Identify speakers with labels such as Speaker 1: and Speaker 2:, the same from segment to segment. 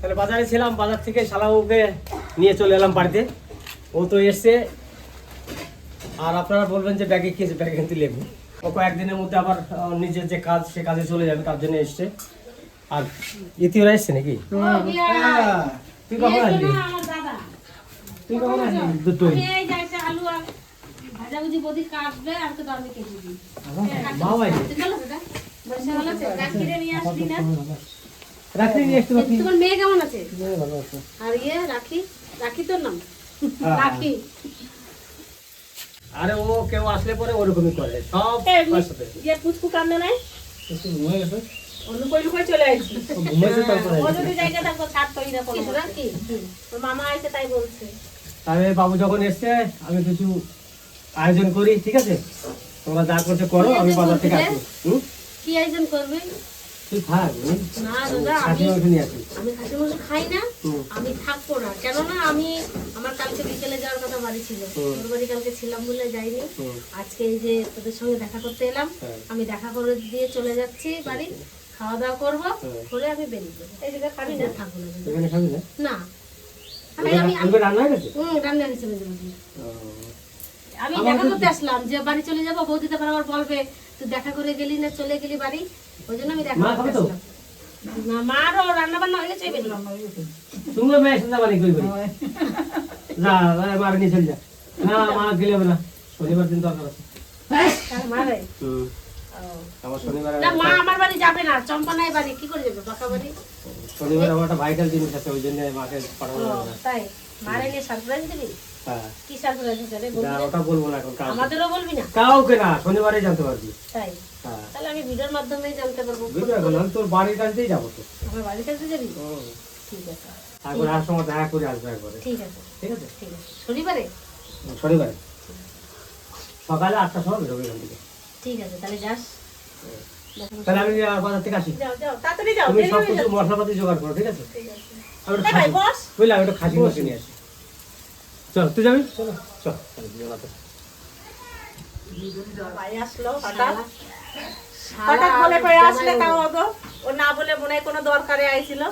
Speaker 1: তাহলে বাজারে ছিলাম বাজার থেকে শালাবুকে নিয়ে চলে এলাম বাড়িতে। ও তো এসছে। আর আপনারা বলবেন যে ব্যাগে কি? ব্যাগে কিন্তু লেবু। ও কয়েকদিনের মধ্যে আবার নিজের যে কাজ সে কাজে চলে যাবে তার জন্য এসছে। আর ইতিওরা এসছে নাকি? হ্যাঁ। তুই কখন আসবি?
Speaker 2: আমার দাদা।
Speaker 1: তুই কখন আসবি? দুটোই।
Speaker 2: এই
Speaker 1: রাখি নিয়ে একটু রাখি
Speaker 2: তোমার মেয়ে কেমন আছে?
Speaker 1: ভালো আছে।
Speaker 2: আর ইয়ে রাখি? রাখি তোর নাম?
Speaker 1: হ্যাঁ।
Speaker 2: রাখি।
Speaker 1: আরে ও কেউ আসলে পরে ওরকমই করে। সব
Speaker 2: ইয়ে পুচকু কান্দে নাই
Speaker 1: ঘুমিয়ে গেছে।
Speaker 2: চলে আসছি
Speaker 1: ঘুমিয়েছে তারপরে
Speaker 2: ও যদি জায়গা থাকতো ছাড় তো এরকম রাখি? ওর মামা আইছে তাই বলছে।
Speaker 1: তাহলে বাবু যখন এসছে আমি কিছু আয়োজন করি ঠিক আছে? তোমরা যা করতে করো আমি বাজার থেকে আসব।
Speaker 2: কি আয়োজন করবে?
Speaker 1: তুই থাক
Speaker 2: না দাদা আমি
Speaker 1: মাংস নিয়ে আসি।
Speaker 2: আমি খাসি মাংস খাই না আমি থাকব না। কেননা আমি আমার কালকে বিকেলে যাওয়ার কথা বাড়ি ছিল। তোর বাড়ি কালকে ছিলাম বলে যাইনি। আজকে এই যে তোদের সঙ্গে দেখা করতে এলাম।
Speaker 1: হ্যাঁ।
Speaker 2: আমি দেখা করে দিয়ে চলে যাচ্ছি বাড়ি। খাওয়া দাওয়া করব
Speaker 1: হ্যাঁ।
Speaker 2: করে আমি বেরিয়ে যাব। এই জায়গায় খাবি না? থাকব না
Speaker 1: না?
Speaker 2: না। আমি আমি আমি
Speaker 1: রান্না হয়ে গেছে?
Speaker 2: হুম রান্না হিসেবে যাব আমি দেখা করতে আসলাম যে বাড়ি চলে যাব বৌদিতে আবার বলবে তুই দেখা করে গেলি না চলে গেলি বাড়ি? ওই জন্য আমি দেখা করতে আসলাম। না মারও রান্না বান্না হয়ে গেছে বেরিয়ে
Speaker 1: তুমি মেয়ে শুনতে পারি কই করি যা যা, মার নিয়ে চলে যা। না মা গেলে না। শনিবার দিন দরকার আছে।
Speaker 2: মারে
Speaker 1: হুম, আমার শনিবার
Speaker 2: না মা আমার বাড়ি যাবে না চম্পানাই বাড়ি। কি করে যাবে বাড়ি?
Speaker 1: শনিবার আমার একটা ভাইটাল জিনিস আছে ওই জন্য মাকে না।
Speaker 2: তাই? মারে নিয়ে সারপ্রাইজ দিবি? কি সারপ্রাইজ দিতে রে
Speaker 1: না, ওটা বলব না এখন
Speaker 2: আমাদেরও বলবি না?
Speaker 1: কাউকে না শনিবারে জানতে পারবি।
Speaker 2: তাই?
Speaker 1: হ্যাঁ।
Speaker 2: তাহলে আমি ভিডিওর মাধ্যমেই জানতে পারব।
Speaker 1: না তোর বাড়ির কাছেই যাব তো।
Speaker 2: আমার বাড়ি কাছে যাবি?
Speaker 1: হুম।
Speaker 2: ঠিক আছে।
Speaker 1: আর সময় দেখা করে আসবে একবারে।
Speaker 2: ঠিক আছে।
Speaker 1: ঠিক আছে?
Speaker 2: ঠিক আছে। শনিবারে?
Speaker 1: শনিবারে। সকালে আটটার সময় বেরোবে এখান থেকে।
Speaker 2: ঠিক আছে তাহলে যাস।
Speaker 1: তাহলে আমি বাজার থেকে আসি।
Speaker 2: যাও যাও তাড়াতাড়ি যাও
Speaker 1: তুমি সব কিছু মশলাপাতি জোগাড় করো ঠিক আছে?
Speaker 2: ঠিক আছে।
Speaker 1: আমি খাসি-। বুঝলাম আমি একটু খাসি মাংস নিয়ে আসি। চল তুই যাবি? চল। তাহলে দুজন হাতে।
Speaker 3: ভাই আসলো হঠাৎ। বলে কই আসলে তাও অগো ও না বলে মনে কোনো দরকারে আইছিল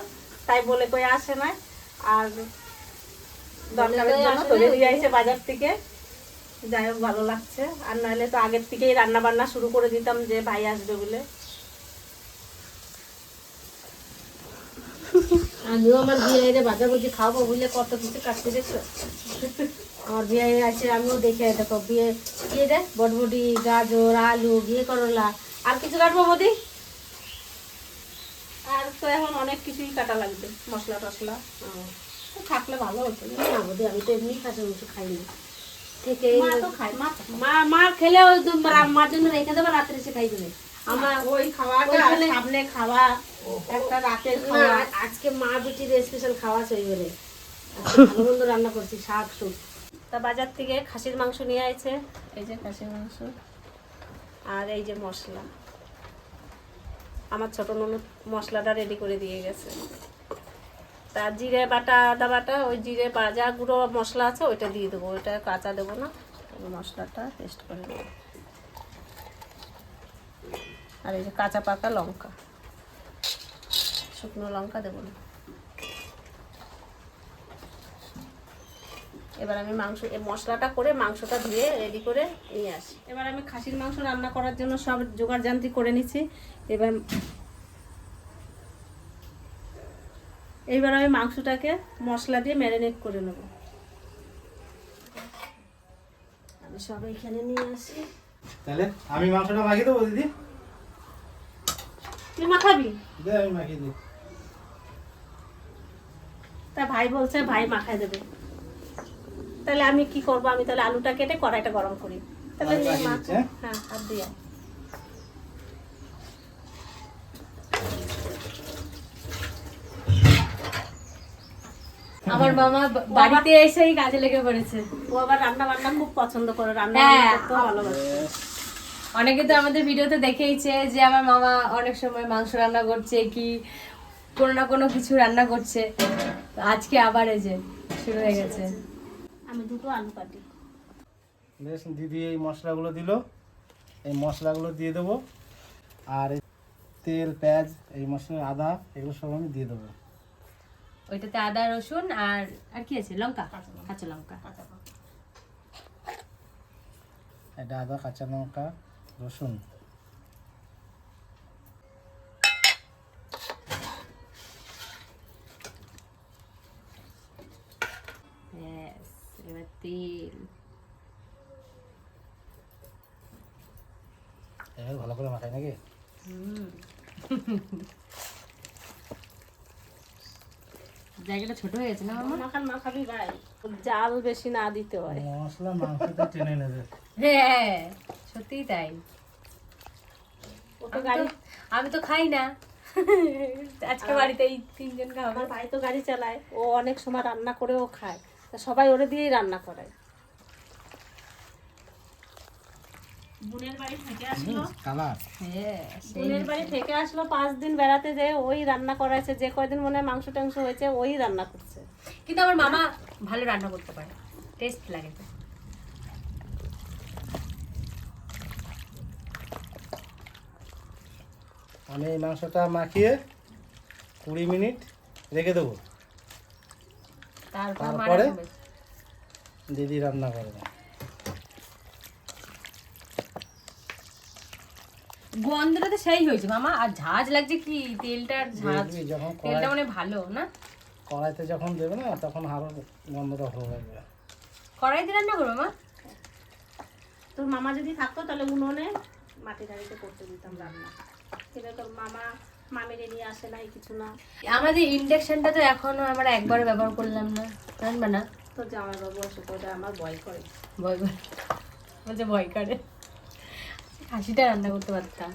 Speaker 3: তাই বলে কই আসে না আর দরকারের জন্য ধরে দিয়ে আইছে বাজার থেকে। যাই হোক ভালো লাগছে। আর নাহলে তো আগের থেকেই রান্না বান্না শুরু করে দিতাম যে ভাই আসবে বলে।
Speaker 2: আমিও আমার বিয়ে বুঝি খাব বুঝলে কত কিছু কাটতে দেখছ? আমার বিয়ে আছে আমিও দেখে দেখো বিয়ে বিয়ে দে বটবটি গাজর আলু বিয়ে করলা আর কিছু কাটবো মোদি
Speaker 3: আর তো এখন অনেক কিছুই কাটা লাগবে মশলা টসলা। থাকলে ভালো হতো।
Speaker 2: না মোদি আমি তো এমনি খাসি মাংস খাই না এই
Speaker 3: মা মা
Speaker 2: খেলে ওই মার জন্য রেখে দেবো রাত্রে এসে খাই দেবে। আমার
Speaker 3: ওই
Speaker 2: ওইখানে-
Speaker 3: সামনে খাওয়া। একটা রাতের খাওয়া।
Speaker 2: আজকে মা বেটির স্পেশাল খাওয়া চাই বলে। ভালো মন্দ রান্না করছি শাক সুপ
Speaker 3: তা বাজার থেকে খাসির মাংস নিয়ে আইছে এই যে খাসির মাংস। আর এই যে মশলা। আমার ছোট ননদ মশলাটা রেডি করে দিয়ে গেছে। তা জিরে বাটা আদা বাটা ওই জিরে ভাজা গুঁড়ো মশলা আছে ওইটা দিয়ে দেবো। ওইটা কাঁচা দেবো না মশলাটা পেস্ট করে দেবো আর এই যে কাঁচা পাকা লঙ্কা। শুকনো লঙ্কা দেবো না। এবার আমি মাংস এই মশলাটা করে মাংসটা ধুয়ে রেডি করে নিয়ে আসি। এবার আমি খাসির মাংস রান্না করার জন্য সব জোগাড় যান্ত্রিক করে নিচ্ছি। এবার এইবার আমি মাংসটাকে মশলা দিয়ে ম্যারিনেট করে নেব।
Speaker 2: আমি সব এখানে নিয়ে আসি।
Speaker 4: তাহলে আমি মাংসটা মাখিয়ে দেবো দিদি?
Speaker 3: তুই মাখাবি?
Speaker 4: দে আমি মাখিয়ে দিই।
Speaker 3: তা ভাই বলছে ভাই মাখায় দেবে। তাহলে আমি কি করব? আমি তাহলে আলুটা কেটে কড়াইটা গরম করি। তাহলে
Speaker 4: হ্যাঁ?
Speaker 3: হাত দিয়ে।
Speaker 2: আমার মামা বা- বাড়িতে এসেই কাজে লেগে পড়েছে।
Speaker 3: ও আবার রান্না বান্না খুব পছন্দ করে। রান্না
Speaker 2: হ্যাঁ,
Speaker 3: ভালোবাসে।
Speaker 2: অনেকে তো আমাদের ভিডিওতে দেখেইছে যে আমার মামা অনেক সময় মাংস রান্না করছে কি কোনো না কোনো কিছু রান্না করছে। তো আজকে আবার এই যে শুরু হয়ে গেছে।
Speaker 3: আমি দুটো আলু কাটি।
Speaker 4: বেশ দিদি এই মশলাগুলো দিল। এই মশলাগুলো দিয়ে দেবো। আর তেল পেঁয়াজ এই মশলা আদা এগুলো সব আমি দিয়ে দেবো।
Speaker 5: ওইটাতে আদা রসুন আর আর কি আছে? লঙ্কা? কাঁচা লঙ্কা।
Speaker 4: এটা আদা কাঁচা লঙ্কা রসুন
Speaker 5: ব্যাস এবার তেল
Speaker 4: ভালো করে মাখাই নাকি?
Speaker 5: জায়গাটা ছোট হয়ে না মামা?
Speaker 3: মাখান মাখাবি ভাই। জাল বেশি না দিতে হয়।
Speaker 4: মশলা মাংসতে টেনে নেবে
Speaker 5: হ্যাঁ সত্যিই তাই। আমি তো- খাই না। আজকে বাড়িতে এই তিনজন
Speaker 3: ভাই তো গাড়ি চালায়। ও অনেক সময় রান্না করেও খায়। তা সবাই ওরে দিয়েই রান্না করায় বোনের বাড়ি থেকে আসলো।
Speaker 4: কালার।
Speaker 5: হ্যাঁ
Speaker 3: বোনের বাড়ি থেকে আসলো পাঁচ দিন বেড়াতে যে ওই রান্না করাইছে যে কয়দিন মনে হয় মাংস টাংস হয়েছে ওই রান্না করছে।
Speaker 5: কিন্তু আমার মামা ভালো রান্না করতে পারে টেস্ট লাগে।
Speaker 4: আমি মাংসটা মাখিয়ে কুড়ি মিনিট রেখে দেবো।
Speaker 5: তারপর?
Speaker 4: দিদি রান্না করবে।
Speaker 5: গন্ধটা তো সেই হয়েছে মামা। আর ঝাঁজ লাগছে কি? তেলটার ঝাঁজ।
Speaker 4: যখন
Speaker 5: তেলটা মানে ভালো না?
Speaker 4: কড়াইতে যখন দেবে না তখন আরও গন্ধটা ভালো লাগবে।
Speaker 5: কড়াইতে রান্না করব মা?
Speaker 3: তোর মামা যদি থাকতো তাহলে উনুনে মাটি দাঁড়িতে করতে দিতাম রান্না। কিন্তু তোর মামা মামিরে নিয়ে আসে নাই কিছু না।
Speaker 5: আমাদের ইন্ডাকশনটা তো এখনও আমরা একবার ব্যবহার করলাম না। জানবে না?
Speaker 3: তোর জামাইবাবু আসে তো ওটা আমার ভয় করে।
Speaker 5: ভয় করে। বলছে ভয় করে। খাসিটা রান্না করতে পারতাম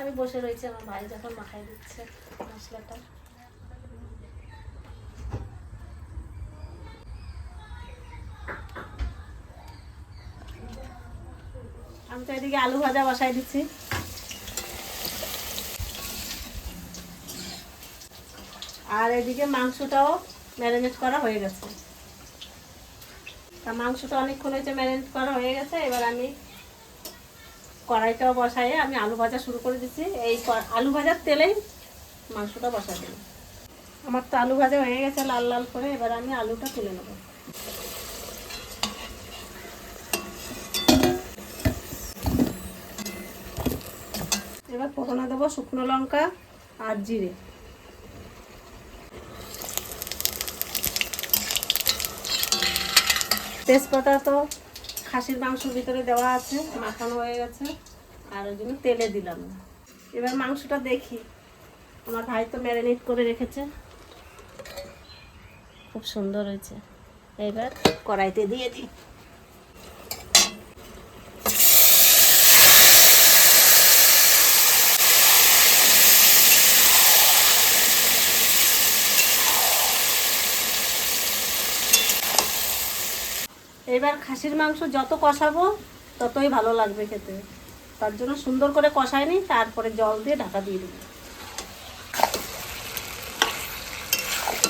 Speaker 3: আমি বসে রয়েছি আমার ভাই যখন মাখাই দিচ্ছে মশলাটা। আমি তো এদিকে আলু ভাজা বসাই দিচ্ছি। আর এদিকে মাংসটাও ম্যারিনেট করা হয়ে গেছে। তা মাংসটা অনেকক্ষণ হয়েছে ম্যারিনেট করা হয়ে গেছে, এবার আমি কড়াইটাও বসাইয়ে আমি আলু ভাজা শুরু করে দিচ্ছি। এই আলু ভাজার তেলেই মাংসটা বসা দিই আমার তো আলু ভাজা হয়ে গেছে লাল লাল করে, এবার আমি আলুটা তুলে নেব। এবার ফোড়নে দেবো শুকনো লঙ্কা আর জিরে। তেজপাতা তো খাসির মাংসের ভিতরে দেওয়া আছে, মাখানো হয়ে গেছে, আর ওই জন্য তেলে দিলাম। এবার মাংসটা দেখি। আমার ভাই তো ম্যারিনেট করে রেখেছে। খুব সুন্দর হয়েছে। এবার কড়াইতে দিয়ে দিই। এবার খাসির মাংস যত কষাবো ততই ভালো লাগবে খেতে। তার জন্য সুন্দর করে কষাই নিই তারপরে জল দিয়ে ঢাকা দিয়ে দেবো।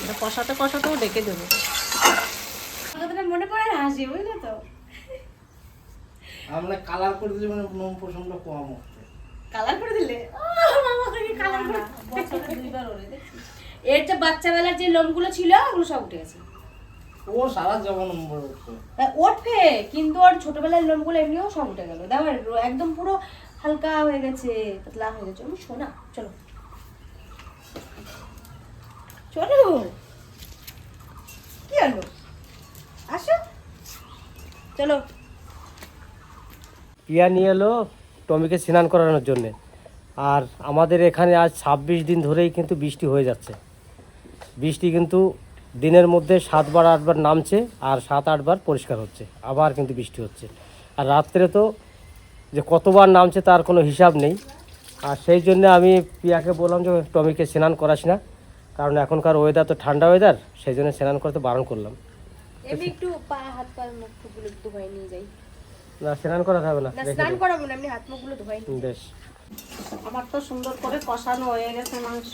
Speaker 3: এটা কষাতে কষাতেও ডেকে দেবো।
Speaker 5: মনে পড়ে না হাসি বুঝলে তো?
Speaker 4: আমরা কালার করে দিলে মানে নুন প্রসঙ্গ কম হচ্ছে।
Speaker 5: কালার করে দিলে? কালার করে
Speaker 3: দুইবার ওরে
Speaker 5: এর যে বাচ্চাবেলার যে লোমগুলো ছিল ওগুলো সব উঠে গেছে।
Speaker 4: ও সারা জবা নম্বর উঠছে
Speaker 5: ওঠে কিন্তু ওর ছোটবেলার লোমগুলো এমনিও সব উঠে গেল। দেখো একদম পুরো হালকা হয়ে গেছে পাতলা হয়ে গেছে। আমি শোনা চলো। চলো। কি হলো? আসো। চলো।
Speaker 1: পিয়া নিয়ে এলো টমিকে স্নান করানোর জন্যে। আর আমাদের এখানে আজ ছাব্বিশ দিন ধরেই কিন্তু বৃষ্টি হয়ে যাচ্ছে। বৃষ্টি কিন্তু দিনের মধ্যে সাতবার আটবার নামছে আর সাত আটবার পরিষ্কার হচ্ছে। আবার কিন্তু বৃষ্টি হচ্ছে। আর রাত্রে তো যে কতবার নামছে তার কোনো হিসাব নেই। আর সেই জন্য আমি পিয়াকে বললাম যে টমিকে স্নান করাস না। কারণ এখনকার ওয়েদার তো ঠান্ডা ওয়েদার সেই জন্য স্নান করতে বারণ করলাম।
Speaker 5: একটু পা হাত পা মুখ টুকগুলো ধোয়াই নিয়ে যাই।
Speaker 1: না স্নান করাতে হবে না।
Speaker 5: স্নান করাবো না হাত মুখগুলো ধোয়াই
Speaker 1: বেশ।
Speaker 3: আমার তো সুন্দর করে কষানো হয়ে গেছে মাংস।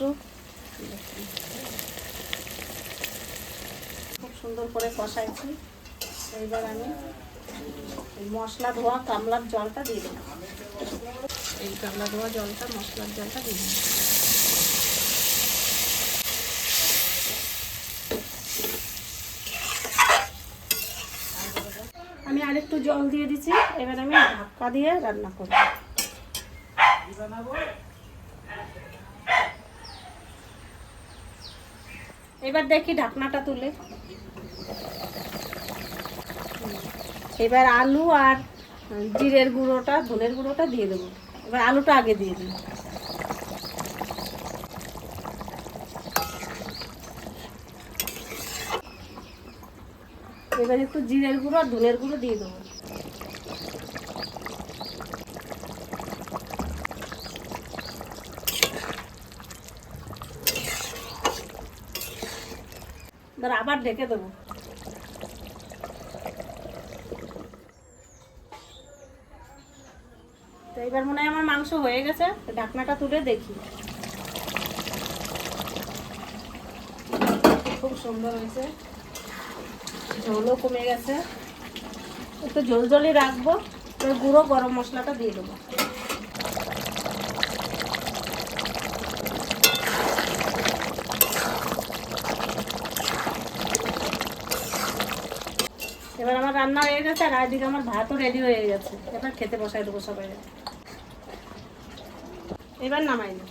Speaker 3: সুন্দর করে কষাইছি। এইবার আমি মশলা ধোয়া, কামলার জলটা দিয়ে দিলাম। এই কামলা ধোয়া জলটা, মশলার জলটা দিয়ে দিলাম। আমি আরেকটু জল দিয়ে দিচ্ছি। এবার আমি ঢাকা দিয়ে রান্না করব। এবার দেখি ঢাকনাটা তুলে। এবার আলু আর জিরের গুঁড়োটা, ধনের গুঁড়োটা দিয়ে দেবো। এবার আলুটা আগে দিয়ে দিই। এবার একটু জিরের গুঁড়ো আর ধনের গুঁড়ো দিয়ে দেবো। আবার ঢেকে দেবো। তো এবার মনে হয় আমার মাংস হয়ে গেছে, তো ঢাকনাটা তুলে দেখি। খুব সুন্দর হয়েছে। ঝোলও কমে গেছে। একটু ঝোল ঝোলই রাখব, এবার গুঁড়ো গরম মশলাটা দিয়ে দেবো। এবার আমার রান্না হয়ে গেছে আর একদিকে আমার ভাতও রেডি হয়ে গেছে। এবার খেতে বসাই দেবো সবাই এবার নামাই না।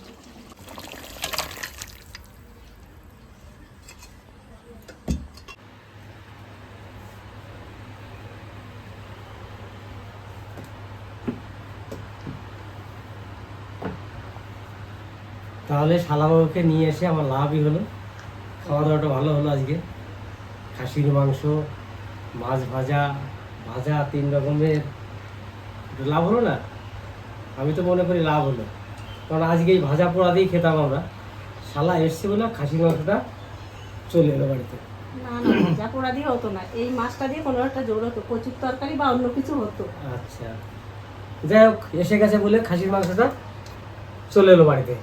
Speaker 1: তাহলে শালাবাবুকে নিয়ে এসে আমার লাভই হলো। খাওয়া দাওয়াটা ভালো হলো আজকে। খাসির মাংস, মাছ ভাজা ভাজা তিন রকমের। লাভ হলো না? আমি তো মনে করি লাভ হলো। কারণ আজকে এই ভাজা পোড়া দিয়েই খেতাম আমরা। শালা এসছে বলে খাসির মাংসটা চলে এলো বাড়িতে।
Speaker 3: না না ভাজা পোড়া দিয়ে হতো না। এই মাছটা দিয়ে কোনো একটা জোর হতো কচুর তরকারি বা অন্য কিছু হতো।
Speaker 1: আচ্ছা। যাই হোক এসে গেছে বলে খাসির মাংসটা চলে এলো বাড়িতে।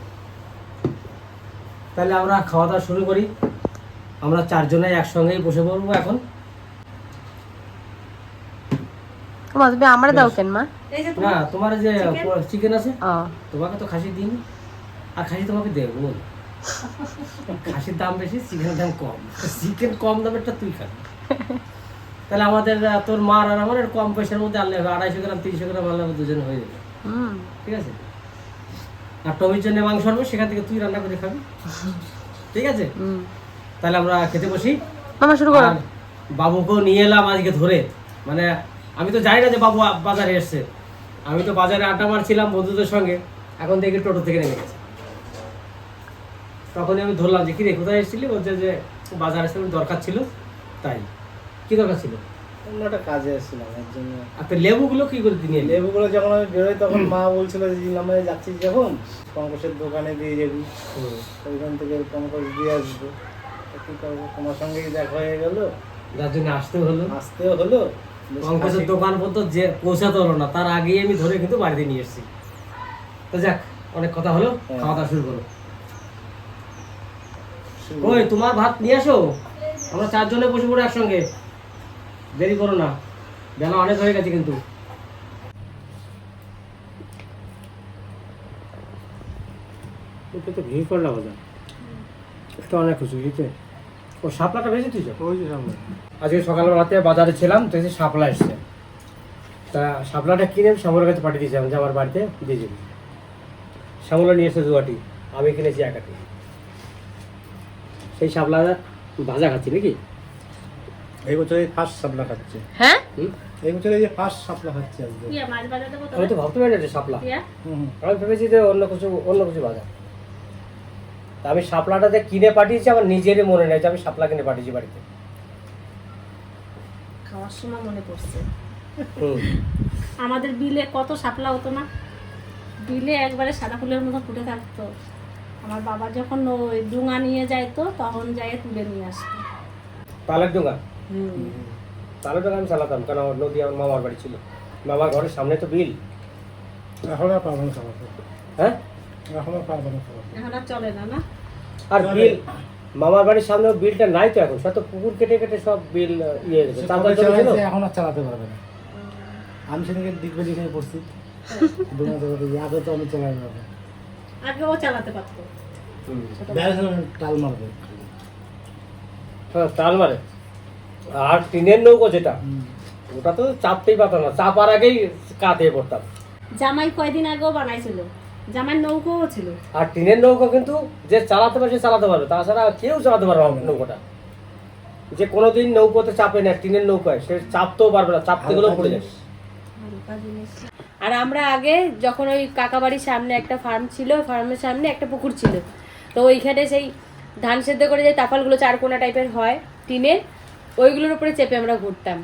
Speaker 1: তাহলে আমরা খাওয়া দাওয়া শুরু করি। আমরা চারজনে একসঙ্গেই বসে পড়ব এখন।
Speaker 5: মা তুমি আমরা দাও কেন মা?
Speaker 3: এই যে
Speaker 1: না তোমার যে চিকেন আছে তোমাকে তো খাসি দিন আর খাসি তোমাকে দেবো খাসির দাম বেশি চিকেনের দাম কম। চিকেন কম দামেরটা তুই খাবি। তাহলে আমাদের তোর মার আর আমার কম পয়সার মধ্যে আনলে হবে আড়াইশো গ্রাম তিনশো গ্রাম আনলে দুজনে হয়ে যাবে।
Speaker 5: হুম।
Speaker 1: ঠিক আছে? আর টমির জন্য মাংস আনব সেখান থেকে তুই রান্না করে খাবি। ঠিক আছে?
Speaker 5: হুম।
Speaker 1: তাহলে আমরা খেতে বসি।
Speaker 5: মামা শুরু করো।
Speaker 1: বাবুকেও নিয়ে এলাম আজকে ধরে। মানে আমি তো জানি না যে বাবু বাজারে এসছে। আমি তো বাজারে আড্ডা মারছিলাম বন্ধুদের সঙ্গে এখন দেখি টোটো থেকে নেমে গেছে। তখনই আমি ধরলাম যে কিরে কোথায় এসেছিলি? বলছে যে বাজারে এসে দরকার ছিল তাই। কি দরকার ছিল?
Speaker 4: অন্য একটা কাজে এসেছিলাম এর জন্য।
Speaker 1: আর তো লেবুগুলো কি করে দিয়ে
Speaker 4: লেবুগুলো যখন আমি বেরোই তখন মা বলছিল যে নামে যাচ্ছিস যখন পঙ্কজের দোকানে দিয়ে যাবি। ওইখান থেকে পঙ্কজ দিয়ে আসব। কি করব? তোমার সঙ্গেই দেখা হয়ে গেল।
Speaker 1: যার জন্য আসতে হলো।
Speaker 4: আসতেও হলো।
Speaker 1: পঙ্কজের দোকান পর্যন্ত যে পৌঁছাতে হলো না তার আগেই আমি ধরে কিন্তু বাড়িতে নিয়ে এসেছি। তো যাক অনেক কথা হলো
Speaker 4: হ্যাঁ।
Speaker 1: খাওয়া দাওয়া শুরু করো। ওই তোমার ভাত নিয়ে আসো? আমরা চারজনে বসে পড়ে একসঙ্গে। দেরি করো না বেলা অনেক হয়ে গেছে কিন্তু। এটা তো ভিড় করলাম এটা অনেক খুশি বুঝতে ও শাপলাটা ভেজে তুই
Speaker 4: ওই যে সামনে
Speaker 1: আজকে সকালবেলাতে বাজারে ছিলাম তো এসে শাপলা এসছে। তা শাপলাটা কিনে শ্যামলের কাছে পাঠিয়ে দিয়েছিলাম যে আমার বাড়িতে দিয়ে যাবি শ্যামলা নিয়ে এসে দুয়াটি আমি কিনেছি একাটি সেই শাপলা ভাজা খাচ্ছি নাকি?
Speaker 4: এই বছর এই ফার্স্ট সাপলা খাচ্ছে।
Speaker 5: হ্যাঁ?
Speaker 4: এই বছর এই যে ফার্স্ট সাপলা খাচ্ছে
Speaker 1: আমি
Speaker 3: তো
Speaker 1: ভাবতে পারি না যে শাপলা। আমি ভেবেছি যে অন্য কিছু অন্য কিছু ভাজা। তা আমি শাপলাটা যে কিনে পাঠিয়েছি আমার নিজেরই মনে নেই যে আমি শাপলা কিনে পাঠিয়েছি বাড়িতে।
Speaker 3: খাওয়ার সময় মনে পড়ছে। আমাদের বিলে কত শাপলা হতো না? বিলে একবারে সাদা ফুলের মতো ফুটে থাকতো। আমার বাবা যখন ওই ডুঙা নিয়ে যাইতো তখন যাই তুলে নিয়ে আসতো।
Speaker 1: তালের ডোঙা?
Speaker 3: হুম।
Speaker 1: তালের ডোঙা আমি চালাতাম কারণ আমার নদী আমার মামার বাড়ি ছিল। মামার ঘরের সামনে তো বিল।
Speaker 4: এখন আর পারব না
Speaker 1: হ্যাঁ?
Speaker 4: এখন আর পারব না
Speaker 3: এখন আর চলে না না?
Speaker 1: আর বিল মামার বাড়ির সামনে বিলটা নাই তো এখন সব পুকুর কেটে কেটে সব বিল ইয়ে হয়ে
Speaker 4: এখন আর চালাতে পারবে না। আমি সেদিকে পড়ছি। আগে তো আমি চালাই
Speaker 3: আগে ও চালাতে পারতো।
Speaker 4: টাল মারবে।
Speaker 1: হ্যাঁ তাল মারে। আর টিনের নৌকো যেটা ওটা তো চাপতেই পারতাম না। চাপার আগেই কাতে পড়তাম।
Speaker 3: জামাই কয়দিন আগেও বানাইছিল। জামাই নৌকোও ছিল।
Speaker 1: আর টিনের নৌকো কিন্তু যে চালাতে পারে সে চালাতে পারবে তাছাড়া কেউ চালাতে পারবে না নৌকোটা। যে কোনোদিন নৌকোতে চাপে না টিনের নৌকায় সে চাপতেও পারবে না চাপতে গেলেও পড়ে যাবে।
Speaker 5: আর আমরা আগে যখন ওই কাকা বাড়ির সামনে একটা ফার্ম ছিল ফার্মের সামনে একটা পুকুর ছিল। তো ওইখানে সেই ধান সেদ্ধ করে যে তাফালগুলো চারকোনা টাইপের হয় টিনের ওইগুলোর উপরে চেপে আমরা ঘুরতাম।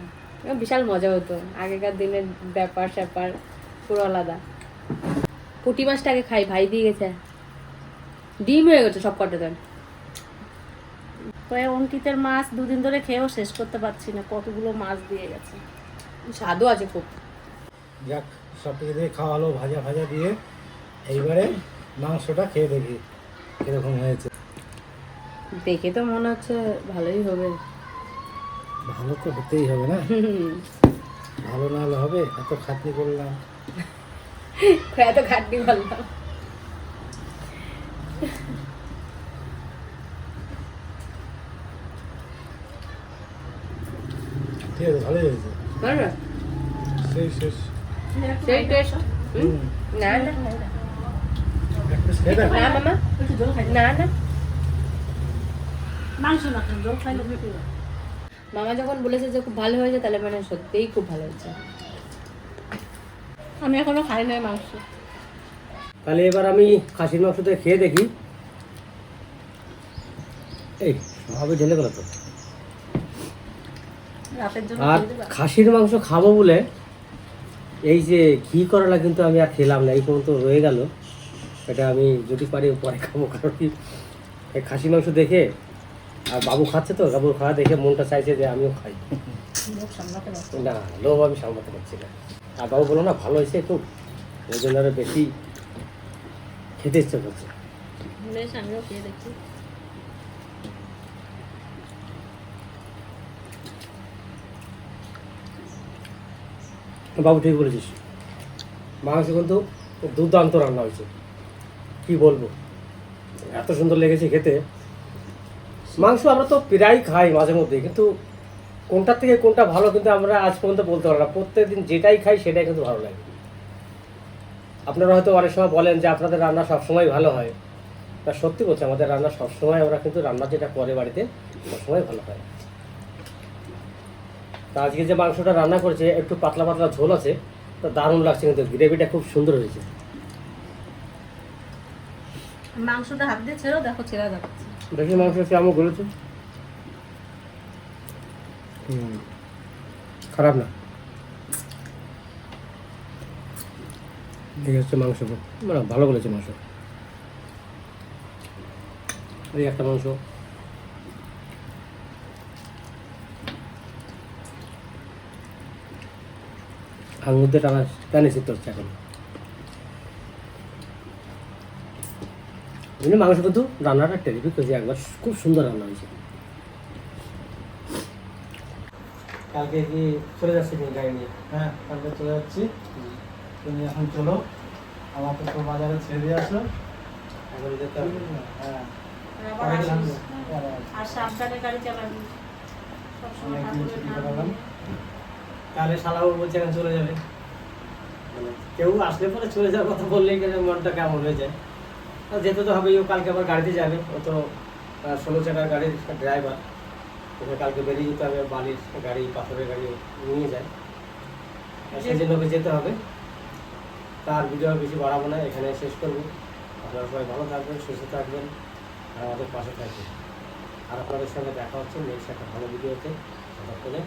Speaker 5: বিশাল মজা হতো। আগেকার দিনের ব্যাপার স্যাপার পুরো আলাদা। পুঁটি মাছটা আগে খাই ভাই দিয়ে গেছে। ডিম হয়ে গেছে সব কটা দেন।
Speaker 3: কয়ে অঙ্কিতের মাছ দুদিন ধরে খেয়েও শেষ করতে পারছি না কতগুলো মাছ দিয়ে গেছে।
Speaker 5: স্বাদও আছে খুব।
Speaker 4: যাক সব কিছু দিয়ে খাওয়া হলো ভাজা ভাজা দিয়ে। এইবারে মাংসটা খেয়ে দেখি কীরকম হয়েছে।
Speaker 5: দেখে তো মনে হচ্ছে ভালোই হবে।
Speaker 4: ভালো তো হতেই হবে না? ভালো না হলে হবে এত খাটনি করলাম।
Speaker 5: এত খাটনি বললাম
Speaker 4: ঠিক আছে ভালোই হয়েছে। সেই শেষ
Speaker 5: সেই টেস্ট না না।
Speaker 4: এক পিস খেয়ে দেখ।
Speaker 5: না মামা। না না।
Speaker 3: মাংস না জল খাইলে
Speaker 5: মামা যখন বলেছে যে খুব ভালো হয়েছে তাহলে মানে সত্যিই খুব ভালো হয়েছে।
Speaker 3: আমি এখনও খাই নাই মাংস।
Speaker 1: তাহলে এবার আমি খাসির মাংসটা খেয়ে দেখি। এই ঢেলে গেল তো। আর খাসির মাংস খাব বলে এই যে ঘি করলা কিন্তু আমি আর খেলাম না এই পর্যন্ত রয়ে গেল। এটা আমি যদি পারি পরে খাব কারণ কি এই খাসি মাংস দেখে আর বাবু খাচ্ছে তো বাবু খাওয়া দেখে মনটা চাইছে যে আমিও খাই। না লোভ আমি সামলাতে পারছি না। আর বাবু বলো না ভালো হয়েছে খুব ওই জন্য আরও বেশি খেতে ইচ্ছে করছে।
Speaker 3: বেশ আমিও খেয়ে দেখি।
Speaker 1: বাবু ঠিক বলেছিস। মাংস কিন্তু দুর্দান্ত রান্না হয়েছে। কি বলব? এত সুন্দর লেগেছে খেতে। মাংস আমরা তো প্রায় খাই মাঝে মধ্যে কিন্তু কোনটার থেকে কোনটা ভালো কিন্তু আমরা আজ পর্যন্ত বলতে পারব না। প্রত্যেকদিন যেটাই খাই সেটাই কিন্তু ভালো লাগে। আপনারা হয়তো অনেক সময় বলেন যে আপনাদের রান্না সবসময় ভালো হয়। তা সত্যি বলছে আমাদের রান্না সবসময় আমরা কিন্তু রান্না যেটা করে বাড়িতে সবসময় ভালো হয়। তা আজকে যে মাংসটা রান্না করেছে একটু পাতলা পাতলা ঝোল আছে তো দারুণ লাগছে কিন্তু গ্রেভিটা খুব সুন্দর হয়েছে।
Speaker 3: মাংসটা হাত দিয়ে ছেড়েও দেখো ছেঁড়া যাচ্ছে।
Speaker 1: দেখি মাংস কেমন হুম খারাপ না। এই হচ্ছে মাংস। মানে ভালো বলেছে মাংস। এই একটা মাংস। আর মধ্যে টানা, টানে সিদ্ধ হচ্ছে এখন। মাংস কিন্তু রান্নাটা টেরিফিক হয়েছে একবার খুব সুন্দর রান্না হয়েছে। কালকে কি চলে যাচ্ছে কি গাড়ি নিয়ে?
Speaker 4: হ্যাঁ কালকে চলে যাচ্ছি। তুমি এখন চলো আমাকে তো বাজারে ছেড়ে দিয়ে আসো।
Speaker 1: এখন যেতে হবে।
Speaker 4: হ্যাঁ।
Speaker 3: আর সাবধানে গাড়ি চালাবি।
Speaker 1: তাহলে শালাও বলছে এখন চলে যাবে। মানে কেউ আসলে পরে চলে যাওয়ার কথা বললেই কেন মনটা কেমন হয়ে যায়? যেতে তো হবেই ও কালকে আবার গাড়িতে যাবে। ও তো ষোলো চাকার গাড়ির ড্রাইভার ওকে কালকে বেরিয়ে যেতে হবে বালির গাড়ি পাথরের গাড়ি নিয়ে যায়। সেজন্যকে সেই জন্য ওকে যেতে হবে। তার ভিডিও আর বেশি বাড়াবো না এখানে শেষ করব। আপনারা সবাই ভালো থাকবেন সুস্থ থাকবেন আর আমাদের পাশে থাকবেন। আর আপনাদের সঙ্গে দেখা হচ্ছে নেক্সট একটা ভালো ভিডিওতে। ততক্ষণে।